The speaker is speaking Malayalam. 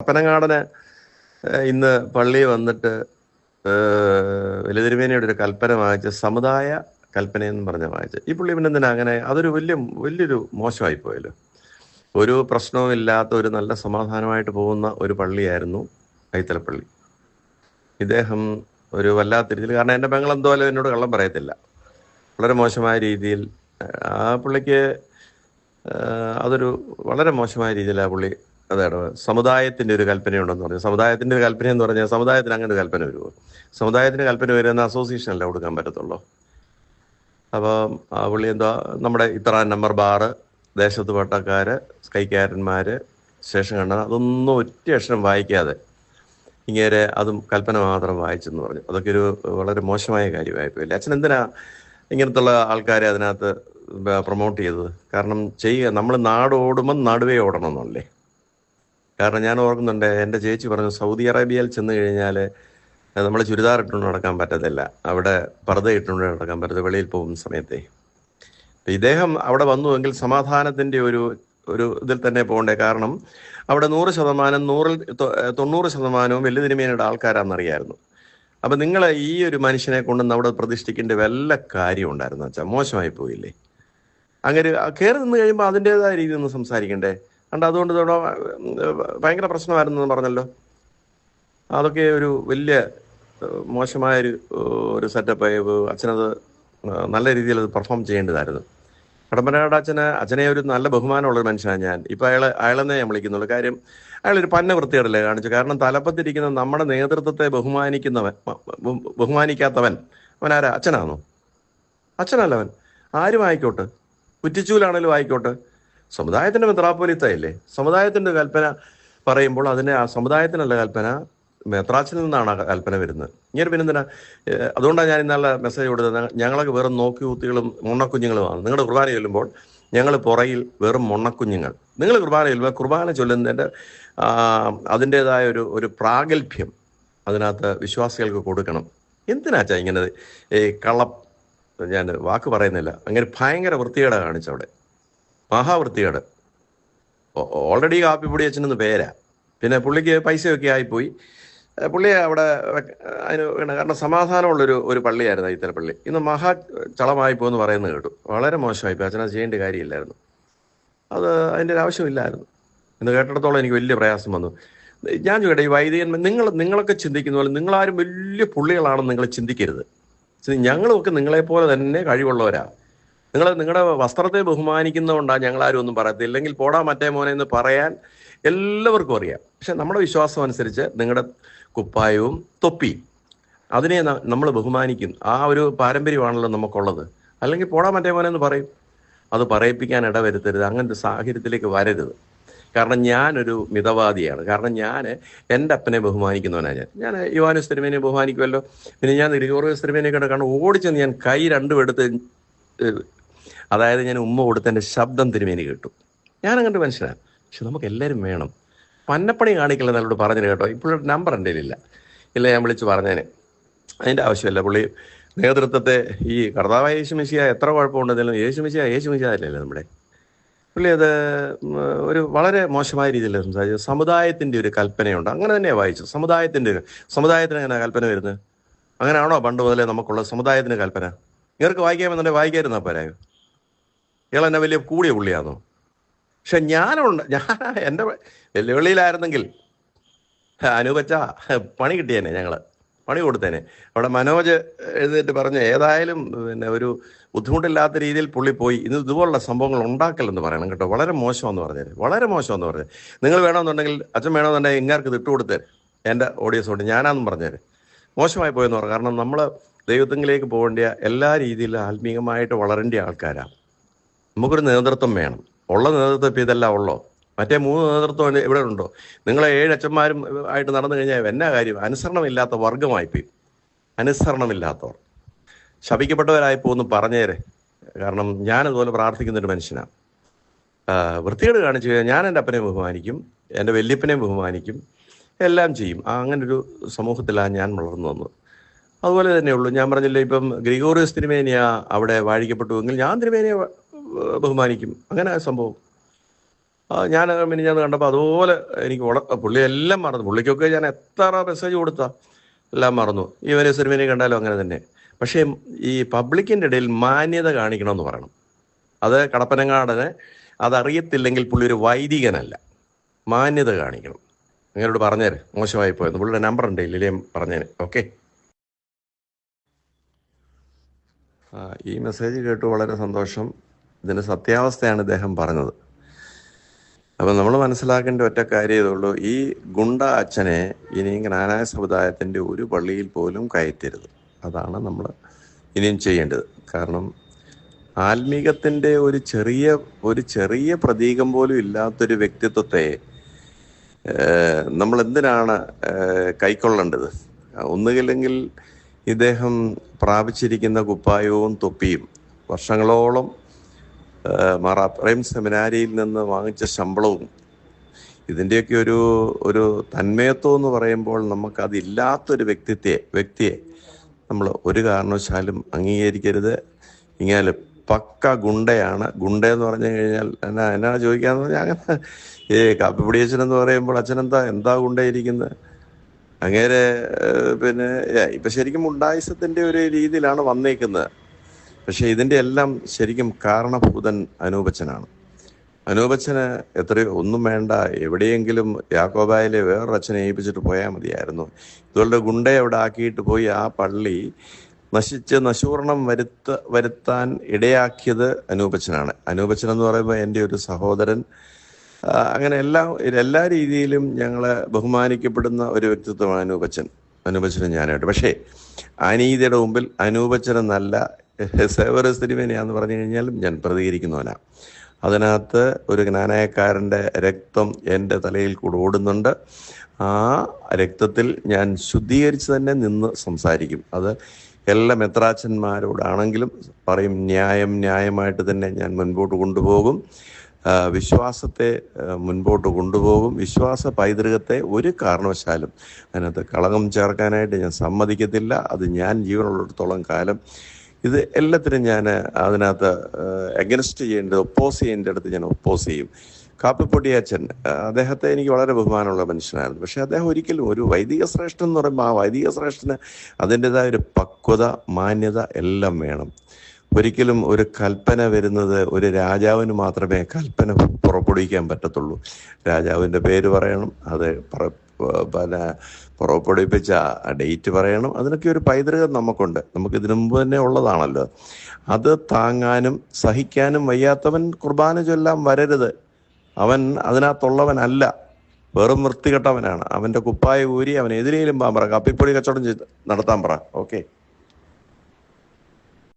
പനങ്ങാടന് ഇന്ന് പള്ളി വന്നിട്ട് വലുതിരുമേനയുടെ ഒരു കൽപ്പന വായിച്ച് സമുദായ കൽപ്പന എന്ന് പറഞ്ഞ വായിച്ച്. ഈ പുള്ളി പിന്നെ എന്തിനാ അങ്ങനെ? അതൊരു വലിയ വലിയൊരു മോശമായി പോയല്ലോ ഒരു പ്രശ്നവും ഇല്ലാത്ത ഒരു നല്ല സമാധാനമായിട്ട് പോകുന്ന ഒരു പള്ളിയായിരുന്നു കൈത്തലപ്പള്ളി ഇദ്ദേഹം ഒരു വല്ലാത്ത രീതിയിൽ കാരണം എന്റെ പെങ്ങളെന്തോ എന്നോട് കള്ളം പറയത്തില്ല. വളരെ മോശമായ രീതിയിൽ ആ പുള്ളിക്ക് അതൊരു വളരെ മോശമായ രീതിയിൽ ആ പുള്ളി അതാണ് സമുദായത്തിന്റെ ഒരു കൽപ്പനയുണ്ടെന്ന് പറഞ്ഞു. സമുദായത്തിന്റെ ഒരു കല്പന എന്ന് പറഞ്ഞാൽ സമുദായത്തിന് അങ്ങനെ ഒരു കൽപ്പന വരുമോ സമുദായത്തിന് കൽപ്പന വരുന്ന അസോസിയേഷൻ അല്ല കൊടുക്കാൻ പറ്റത്തുള്ളൂ? അപ്പം ആ പുള്ളി എന്താ നമ്മുടെ ഇത്ര നമ്പർ ബാറ് ദേശത്ത് പട്ടക്കാര് കൈക്കാരന്മാര് ശേഷം കണ്ടത് അതൊന്നും ഒറ്റ അക്ഷരം വായിക്കാതെ ഇങ്ങനെ അതും കൽപ്പന മാത്രം വായിച്ചെന്ന് പറഞ്ഞു. അതൊക്കെ ഒരു വളരെ മോശമായ കാര്യമായി പോയില്ല അച്ഛൻ എന്തിനാ ഇങ്ങനത്തുള്ള ആൾക്കാരെ അതിനകത്ത് പ്രൊമോട്ട് ചെയ്തത്? കാരണം ചെയ്യുക നമ്മൾ നാട് ഓടുമ്പം നടുവേ ഓടണം എന്നല്ലേ? കാരണം ഞാൻ ഓർക്കുന്നുണ്ട് എന്റെ ചേച്ചി പറഞ്ഞു സൗദി അറേബ്യയിൽ ചെന്ന് കഴിഞ്ഞാൽ നമ്മൾ ചുരിദാർ ഇട്ടുകൊണ്ട് നടക്കാൻ പറ്റത്തില്ല. അവിടെ പർദ്ദ ഇട്ടുകൊണ്ട് നടക്കാൻ പറ്റത്തില്ല വെളിയിൽ പോകുന്ന സമയത്തെ. ഇദ്ദേഹം അവിടെ വന്നുവെങ്കിൽ സമാധാനത്തിന്റെ ഒരു ഒരു ഇതിൽ തന്നെ പോകണ്ടേ. കാരണം അവിടെ നൂറ് ശതമാനം നൂറിൽ തൊണ്ണൂറ് ശതമാനവും വലിയ തിരുമേനയുടെ ആൾക്കാരാണെന്നറിയായിരുന്നു. അപ്പൊ നിങ്ങൾ ഈ ഒരു മനുഷ്യനെ കൊണ്ടുവന്ന് അവിടെ പ്രതിഷ്ഠിക്കേണ്ട വല്ല കാര്യം ഉണ്ടായിരുന്നു? വെച്ചാൽ മോശമായി പോയില്ലേ? അങ്ങനെ കയറി നിന്ന് കഴിയുമ്പോൾ അതിന്റെതായ രീതിയിൽ ഒന്ന് സംസാരിക്കണ്ടേ? കണ്ട് അതുകൊണ്ട് ഇതോടെ ഭയങ്കര പ്രശ്നമായിരുന്നു എന്ന് പറഞ്ഞല്ലോ. അതൊക്കെ ഒരു വലിയ മോശമായ ഒരു ഒരു സെറ്റപ്പ് അച്ഛനത് നല്ല രീതിയിൽ അത് പെർഫോം ചെയ്യേണ്ടതായിരുന്നു. കടമ്പനാട് അച്ഛന് അച്ഛനെ ഒരു നല്ല ബഹുമാനമുള്ള ഒരു മനുഷ്യനാണ് ഞാൻ. ഇപ്പം അയാൾ അയാളെന്നേ ഞാൻ വിളിക്കുന്നുള്ളൂ. കാര്യം അയാളൊരു പന്ന വൃത്തികേടല്ലേ കാണിച്ചു കാരണം തലപ്പത്തിരിക്കുന്ന നമ്മുടെ നേതൃത്വത്തെ ബഹുമാനിക്കുന്നവൻ ബഹുമാനിക്കാത്തവൻ അവൻ ആരാ? അച്ഛനാണോ അച്ഛനല്ല അവൻ. ആരും ആയിക്കോട്ടെ കുറ്റിച്ചൂലാണേലും ആയിക്കോട്ടെ സമുദായത്തിന്റെ മെത്രാപ്പൊലിത്തയല്ലേ? സമുദായത്തിന്റെ കൽപ്പന പറയുമ്പോൾ അതിനെ ആ സമുദായത്തിനല്ല കൽപ്പന മെത്രാച്ചിൽ നിന്നാണ് കൽപ്പന വരുന്നത്. ഇങ്ങനെ പിന്നെ എന്തിനാ അതുകൊണ്ടാണ് ഞാൻ ഇന്നലെ മെസ്സേജ് കൊടുത്തത്. ഞങ്ങളൊക്കെ വെറും നോക്കി കുത്തികളും മുണ്ണക്കുഞ്ഞുങ്ങളുമാണ്. നിങ്ങളുടെ കുർബാന ചൊല്ലുമ്പോൾ ഞങ്ങൾ പുറയിൽ വെറും മുണ്ണക്കുഞ്ഞുങ്ങൾ. നിങ്ങൾ കുർബാന ചൊല്ലുമ്പോൾ കുർബാന ചൊല്ലുന്നതിന്റെ അതിന്റെതായ ഒരു ഒരു പ്രാഗൽഭ്യം അതിനകത്ത് വിശ്വാസികൾക്ക് കൊടുക്കണം. എന്തിനാച്ചാ ഇങ്ങനെ ഈ കള്ളം? ഞാൻ വാക്ക് പറയുന്നില്ല. അങ്ങനെ ഭയങ്കര വൃത്തികേട കാണിച്ചവിടെ. മഹാവൃത്തികേട്. ഓൾറെഡി കാപ്പിപ്പൊടി അച്ഛനെന്ന് പേരാ. പിന്നെ പുള്ളിക്ക് പൈസയൊക്കെ ആയിപ്പോയി. പുള്ളി അവിടെ അതിന് കാരണം സമാധാനമുള്ളൊരു ഒരു പള്ളിയായിരുന്നു ഇത്തരം പള്ളി. ഇന്ന് മഹാ ചളമായി എന്ന് പറയുന്നത് കേട്ടു. വളരെ മോശമായി പോയി അച്ഛനത് ചെയ്യേണ്ട കാര്യമില്ലായിരുന്നു. അത് അതിന്റെ ഒരു ആവശ്യമില്ലായിരുന്നു. എന്ന് കേട്ടിടത്തോളം എനിക്ക് വലിയ പ്രയാസം വന്നു. ഞാൻ ചോദിക്കട്ടെ ഈ വൈദികൻ നിങ്ങൾ നിങ്ങളൊക്കെ ചിന്തിക്കുന്ന പോലെ നിങ്ങളാരും വലിയ പുള്ളികളാണെന്ന് നിങ്ങൾ ചിന്തിക്കരുത്. ഞങ്ങളും ഞങ്ങളുമൊക്കെ നിങ്ങളെപ്പോലെ തന്നെ കഴിവുള്ളവരാ. നിങ്ങൾ നിങ്ങളുടെ വസ്ത്രത്തെ ബഹുമാനിക്കുന്നതുകൊണ്ടാണ് ഞങ്ങളാരും ഒന്നും പറയത്തില്ല ഇല്ലെങ്കിൽ പോടാ മറ്റേ മോനെ എന്ന് പറയാൻ എല്ലാവർക്കും അറിയാം. പക്ഷെ നമ്മുടെ വിശ്വാസം അനുസരിച്ച് നിങ്ങളുടെ കുപ്പായവും തൊപ്പി അതിനെ നമ്മൾ ബഹുമാനിക്കും. ആ ഒരു പാരമ്പര്യമാണല്ലോ നമുക്കുള്ളത്. അല്ലെങ്കിൽ പോടാ മറ്റേ മോനെ എന്ന് പറയും. അത് പറയിപ്പിക്കാൻ ഇടവരുത്തരുത്. അങ്ങനത്തെ സാഹചര്യത്തിലേക്ക് വരരുത്. കാരണം ഞാനൊരു മിതവാദിയാണ്. കാരണം ഞാൻ എന്റെ അപ്പനെ ബഹുമാനിക്കുന്നവനാണ് ഞാൻ. ഞാൻ യുവാനു തിരുമേനെ ബഹുമാനിക്കുമല്ലോ പിന്നെ ഞാൻ ഗ്രിഗോറിയസ് തിരുമേനെ കണ്ട് കാരണം ഓടിച്ചെന്ന് ഞാൻ കൈ രണ്ടും എടുത്ത് അതായത് ഞാൻ ഉമ്മ കൊടുത്തതിന്റെ ശബ്ദം തിരുമേനി കേട്ടു. ഞാൻ അങ്ങോട്ട് മനുഷ്യനാണ് പക്ഷെ നമുക്ക് എല്ലാവരും വേണം. പന്നപ്പണി കാണിക്കില്ല എന്നോട് പറഞ്ഞു കേട്ടോ. ഇപ്പോഴും നമ്പർ എന്റെ ഇല്ല ഇല്ല ഞാൻ വിളിച്ച് പറഞ്ഞേനെ. അതിന്റെ ആവശ്യമില്ല. പുള്ളി നേതൃത്വത്തെ ഈ കർത്താവായ യേശുമിശിയ എത്ര കുഴപ്പമുണ്ടെങ്കിലും യേശുമിശിയ യേശുമിശിയ അല്ലല്ലോ നമ്മുടെ. പുള്ളി അത് ഒരു വളരെ മോശമായ രീതിയിൽ സംസാരിച്ചു. സമുദായത്തിന്റെ ഒരു കൽപ്പനയുണ്ട്. അങ്ങനെ തന്നെയാണ് വായിച്ചു സമുദായത്തിന്റെ സമുദായത്തിന് അങ്ങനെ കൽപ്പന വരുന്നത്? അങ്ങനെയാണോ പണ്ട് മുതലേ നമുക്കുള്ള സമുദായത്തിന് കൽപ്പന? ഇവർക്ക് വായിക്കാമെന്നുണ്ടെങ്കിൽ വായിക്കായിരുന്നാ പോരായോ ഇയാൾ എന്നെ വലിയ കൂടിയ പുള്ളിയാണോ പക്ഷെ ഞാനുണ്ട് ഞാൻ എന്റെ വെല്ലുവിളിയിലായിരുന്നെങ്കിൽ. അനുപച്ച പണി കിട്ടിയേനെ ഞങ്ങൾ പണി കൊടുത്തേനെ. അവിടെ മനോജ് എഴുന്നേറ്റ് പറഞ്ഞു ഏതായാലും പിന്നെ ഒരു ബുദ്ധിമുട്ടില്ലാത്ത രീതിയിൽ പുള്ളി പോയി. ഇത് ഇതുപോലുള്ള സംഭവങ്ങൾ ഉണ്ടാക്കലെന്ന് പറയണം കേട്ടോ. വളരെ മോശമെന്ന് പറഞ്ഞത് വളരെ മോശമെന്ന് പറഞ്ഞു നിങ്ങൾ വേണമെന്നുണ്ടെങ്കിൽ അച്ഛൻ വേണമെന്നുണ്ടെങ്കിൽ ഇങ്ങാർക്ക് ഇട്ട് കൊടുത്തേര് എന്റെ ഓഡിയൻസ് ഞാനാണെന്ന് പറഞ്ഞേര്. മോശമായി പോയെന്ന് പറഞ്ഞു കാരണം നമ്മൾ ദൈവത്തിലേക്ക് പോകേണ്ട എല്ലാ രീതിയിലും ആത്മീയമായിട്ട് വളരേണ്ട ആൾക്കാരാണ് നമുക്കൊരു നേതൃത്വം വേണം. ഉള്ള നേതൃത്വം ഇപ്പം ഇതെല്ലാം ഉള്ളോ? മറ്റേ മൂന്ന് നേതൃത്വം ഇവിടെ ഉണ്ടോ? നിങ്ങളെ ഏഴ് അച്ഛന്മാരും ആയിട്ട് നടന്നു കഴിഞ്ഞാൽ എന്നാ കാര്യം? അനുസരണമില്ലാത്ത വർഗമായിപ്പോയി അനുസരണമില്ലാത്തവർ. ശപിക്കപ്പെട്ടവരായി പോകുന്നു പറഞ്ഞേരെ. കാരണം ഞാൻ അതുപോലെ പ്രാർത്ഥിക്കുന്ന ഒരു മനുഷ്യനാണ് വൃത്തികേട് കാണിച്ചു കഴിഞ്ഞാൽ ഞാൻ എന്റെ അപ്പനെ ബഹുമാനിക്കും എന്റെ വല്യപ്പനെ ബഹുമാനിക്കും എല്ലാം ചെയ്യും. അങ്ങനെ ഒരു സമൂഹത്തിലാണ് ഞാൻ വളർന്നു വന്നത്. അതുപോലെ തന്നെയുള്ളൂ. ഞാൻ പറഞ്ഞില്ലേ ഇപ്പം ഗ്രിഗോറിയസ് തിരുമേനിയ അവിടെ വാഴിക്കപ്പെട്ടുവെങ്കിൽ ഞാൻ തിരുമേനിയെ ബഹുമാനിക്കും. അങ്ങനെ സംഭവം. ഞാൻ പിന്നെ ഞാൻ കണ്ടപ്പോൾ അതുപോലെ എനിക്ക് ഉള പുള്ളി എല്ലാം മറന്നു. പുള്ളിക്കൊക്കെ ഞാൻ എത്ര മെസ്സേജ് കൊടുത്താ എല്ലാം മറന്നു. ഇവനെ സിനിമനെ കണ്ടാലും അങ്ങനെ തന്നെ. പക്ഷേ ഈ പബ്ലിക്കിന്റെ ഇടയിൽ മാന്യത കാണിക്കണമെന്ന് പറയണം. അത് കടപ്പനങ്ങാടന് അതറിയത്തില്ലെങ്കിൽ പുള്ളി ഒരു വൈദികനല്ല. മാന്യത കാണിക്കണം. നിങ്ങളോട് പറഞ്ഞേര്. മോശമായി പോയെന്ന്. പുള്ളിയുടെ നമ്പർ ഉണ്ട്. ഇല്ലേ പറഞ്ഞേന് ഓക്കെ ഈ മെസ്സേജ് കേട്ടു. വളരെ സന്തോഷം. ഇതിന്റെ സത്യാവസ്ഥയാണ് ഇദ്ദേഹം പറഞ്ഞത്. അപ്പം നമ്മൾ മനസ്സിലാക്കേണ്ട ഒറ്റ കാര്യം ഇതുള്ളൂ. ഈ ഗുണ്ട അച്ഛനെ ഇനിയും ജ്ഞാനായ സമുദായത്തിന്റെ ഒരു പള്ളിയിൽ പോലും കയറ്റരുത്. അതാണ് നമ്മൾ ഇനിയും ചെയ്യേണ്ടത്. കാരണം ആത്മീകത്തിന്റെ ഒരു ചെറിയ ഒരു ചെറിയ പ്രതീകം പോലും ഇല്ലാത്തൊരു വ്യക്തിത്വത്തെ നമ്മൾ എന്തിനാണ് കൈക്കൊള്ളേണ്ടത്? ഒന്നുകില്ലെങ്കിൽ ഇദ്ദേഹം പ്രാപിച്ചിരിക്കുന്ന കുപ്പായവും തൊപ്പിയും വർഷങ്ങളോളം ഏഹ്, മാറാ. പ്രേം സെമിനാരിയിൽ നിന്ന് വാങ്ങിച്ച ശമ്പളവും ഇതിന്റെയൊക്കെ ഒരു ഒരു തന്മയത്വം എന്ന് പറയുമ്പോൾ നമുക്കതില്ലാത്തൊരു വ്യക്തിത്വ വ്യക്തിയെ നമ്മൾ ഒരു കാരണവശാലും അംഗീകരിക്കരുത്. ഇങ്ങനെ പക്ക ഗുണ്ടയാണ്. ഗുണ്ട എന്ന് പറഞ്ഞു കഴിഞ്ഞാൽ എന്നാ എന്നാണ് ചോദിക്കാന്ന് പറഞ്ഞാൽ അങ്ങനെ ഏ കാപ്പിപ്പൊടി അച്ഛൻ എന്ന് പറയുമ്പോൾ അച്ഛൻ എന്താ ഗുണ്ടയിരിക്കുന്നത്? അങ്ങേരെ ഏഹ്, പിന്നെ ഇപ്പൊ ശരിക്കും ഉണ്ടായിസത്തിന്റെ ഒരു രീതിയിലാണ് വന്നേക്കുന്നത്. പക്ഷെ ഇതിന്റെ എല്ലാം ശരിക്കും കാരണഭൂതൻ അനൂപച്ചനാണ്. അനൂപച്ചന് എത്രയോ ഒന്നും വേണ്ട എവിടെയെങ്കിലും യാക്കോബായിലെ വേറൊരു അച്ഛനെ ഏൽപ്പിച്ചിട്ട് പോയാൽ മതിയായിരുന്നു. ഇതുപോലെ ഗുണ്ടയെ അവിടെ ആക്കിയിട്ട് പോയി ആ പള്ളി നശിച്ച് നശൂർണം വരുത്ത വരുത്താൻ ഇടയാക്കിയത് അനൂപച്ചനാണ്. അനൂപച്ചൻ എന്ന് പറയുമ്പോൾ എന്റെ ഒരു സഹോദരൻ. അങ്ങനെ എല്ലാ എല്ലാ രീതിയിലും ഞങ്ങളെ ബഹുമാനിക്കപ്പെടുന്ന ഒരു വ്യക്തിത്വമാണ് അനൂപച്ചൻ. അനൂപച്ചനും ഞാനായിട്ട്. പക്ഷേ അനീതിയുടെ മുമ്പിൽ അനൂപച്ചൻ എന്നല്ല സേവറസ് തിരുമേനയാന്ന് പറഞ്ഞു കഴിഞ്ഞാലും ഞാൻ പ്രതികരിക്കുന്നവനാണ് അതിനകത്ത് ഒരു ജ്ഞാനായക്കാരന്റെ രക്തം എന്റെ തലയിൽ കൂടെ ഓടുന്നുണ്ട്. ആ രക്തത്തിൽ ഞാൻ ശുദ്ധീകരിച്ച് തന്നെ നിന്ന് സംസാരിക്കും. അത് എല്ലാ മെത്രാച്ചന്മാരോടാണെങ്കിലും പറയും ന്യായം ന്യായമായിട്ട് തന്നെ ഞാൻ മുൻപോട്ട് കൊണ്ടുപോകും. വിശ്വാസത്തെ മുൻപോട്ട് കൊണ്ടുപോകും. വിശ്വാസ പൈതൃകത്തെ ഒരു കാരണവശാലും അതിനകത്ത് കളങ്കം ചേർക്കാനായിട്ട് ഞാൻ സമ്മതിക്കത്തില്ല. അത് ഞാൻ ജീവനുള്ളിടത്തോളം കാലം ഇത് എല്ലാത്തിനും ഞാൻ അതിനകത്ത് അഗൻസ്റ്റ് ചെയ്യേണ്ടത് ഒപ്പോസ് ചെയ്യേണ്ട അടുത്ത് ഞാൻ ഒപ്പോസ് ചെയ്യും. കാപ്പിപ്പൊടി അച്ഛൻ അദ്ദേഹത്തെ എനിക്ക് വളരെ ബഹുമാനമുള്ള മനുഷ്യനായിരുന്നു. പക്ഷേ അദ്ദേഹം ഒരിക്കലും ഒരു വൈദിക ശ്രേഷ്ഠൻ എന്ന് പറയുമ്പോൾ ആ വൈദിക ശ്രേഷ്ഠന് അതിന്റെതായ ഒരു പക്വത മാന്യത എല്ലാം വേണം. ഒരിക്കലും ഒരു കൽപ്പന വരുന്നത് ഒരു രാജാവിന് മാത്രമേ കൽപ്പന പുറപ്പെടുവിക്കാൻ പറ്റത്തുള്ളൂ. രാജാവിന്റെ പേര് പറയണം അത് പിന്നെ പുറപ്പെടുവിപ്പിച്ച ഡേറ്റ് പറയണം. അതിനൊക്കെ ഒരു പൈതൃകം നമുക്കുണ്ട്. നമുക്ക് ഇതിനു മുമ്പ് തന്നെ ഉള്ളതാണല്ലോ. അത് താങ്ങാനും സഹിക്കാനും വയ്യാത്തവൻ കുർബാന ചൊല്ലാൻ വരരുത്. അവൻ അതിനകത്തുള്ളവനല്ല. വെറും വൃത്തികെട്ടവനാണ്. അവന്റെ കുപ്പായ ഊരി അവൻ എതിരേലും പാമ്പറ പറ കപ്പിപ്പൊടി കച്ചവടം നടത്താൻ പറ. ഓക്കെ.